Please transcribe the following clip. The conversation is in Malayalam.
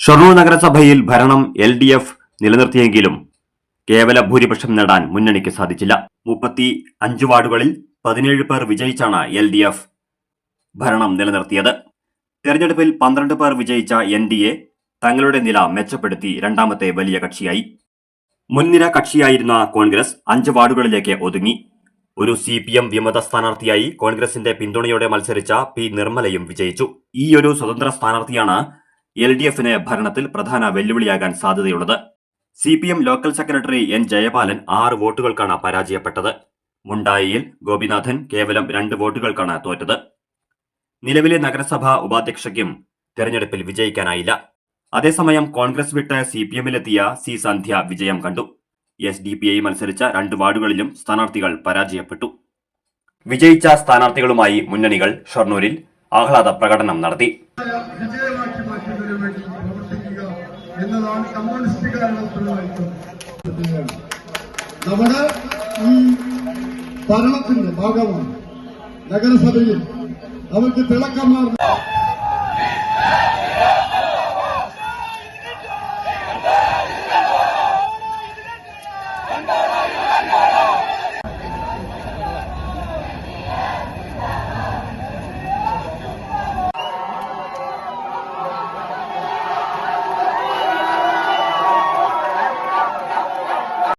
ഷൊർണൂർ നഗരസഭയിൽ ഭരണം എൽ ഡി എഫ് നിലനിർത്തിയെങ്കിലും കേവല ഭൂരിപക്ഷം നേടാൻ മുന്നണിക്ക് സാധിച്ചില്ല. മുപ്പത്തി അഞ്ച് വാർഡുകളിൽ പതിനേഴ് പേർ വിജയിച്ചാണ് എൽ ഡി എഫ് ഭരണം നിലനിർത്തിയത്. തെരഞ്ഞെടുപ്പിൽ പന്ത്രണ്ട് പേർ വിജയിച്ച എൻ ഡി എ തങ്ങളുടെ നില മെച്ചപ്പെടുത്തി രണ്ടാമത്തെ വലിയ കക്ഷിയായി. മുൻനിര കക്ഷിയായിരുന്ന കോൺഗ്രസ് അഞ്ച് വാർഡുകളിലേക്ക് ഒതുങ്ങി. ഒരു സി പി എം വിമത സ്ഥാനാർത്ഥിയായി കോൺഗ്രസിന്റെ പിന്തുണയോടെ മത്സരിച്ച പി നിർമ്മലയും വിജയിച്ചു. ഈ ഒരു സ്വതന്ത്ര സ്ഥാനാർത്ഥിയാണ് എൽ ഡി എഫിന് ഭരണത്തിൽ പ്രധാന വെല്ലുവിളിയാകാൻ സാധ്യതയുള്ളത്. C P M local secretary N Jayapalan ആറ് വോട്ടുകൾക്കാണ് പരാജയപ്പെട്ടത്. മുണ്ടായിയിൽ ഗോപിനാഥൻ കേവലം രണ്ട് വോട്ടുകൾക്കാണ് തോറ്റത്. നിലവിലെ നഗരസഭാ ഉപാധ്യക്ഷയ്ക്കും തെരഞ്ഞെടുപ്പിൽ വിജയിക്കാനായില്ല. അതേസമയം കോൺഗ്രസ് വിട്ട് സി പി എമ്മിലെത്തിയ സി സന്ധ്യ വിജയം കണ്ടു. എസ് ഡി പി ഐ മത്സരിച്ച രണ്ട് വാർഡുകളിലും സ്ഥാനാർത്ഥികൾ പരാജയപ്പെട്ടു. വിജയിച്ച സ്ഥാനാർത്ഥികളുമായി മുന്നണികൾ ഷൊർണൂരിൽ ആഹ്ലാദ പ്രകടനം നടത്തി. എന്നതാണ് കമ്മ്യൂണിസ്റ്റുകാരുടെ ഉത്തരവാദിത്വം നമ്മുടെ ഈ ഭരണത്തിന്റെ ഭാഗമാണ് നഗരസഭയിൽ. അവർക്ക് തിളക്കമാർന്ന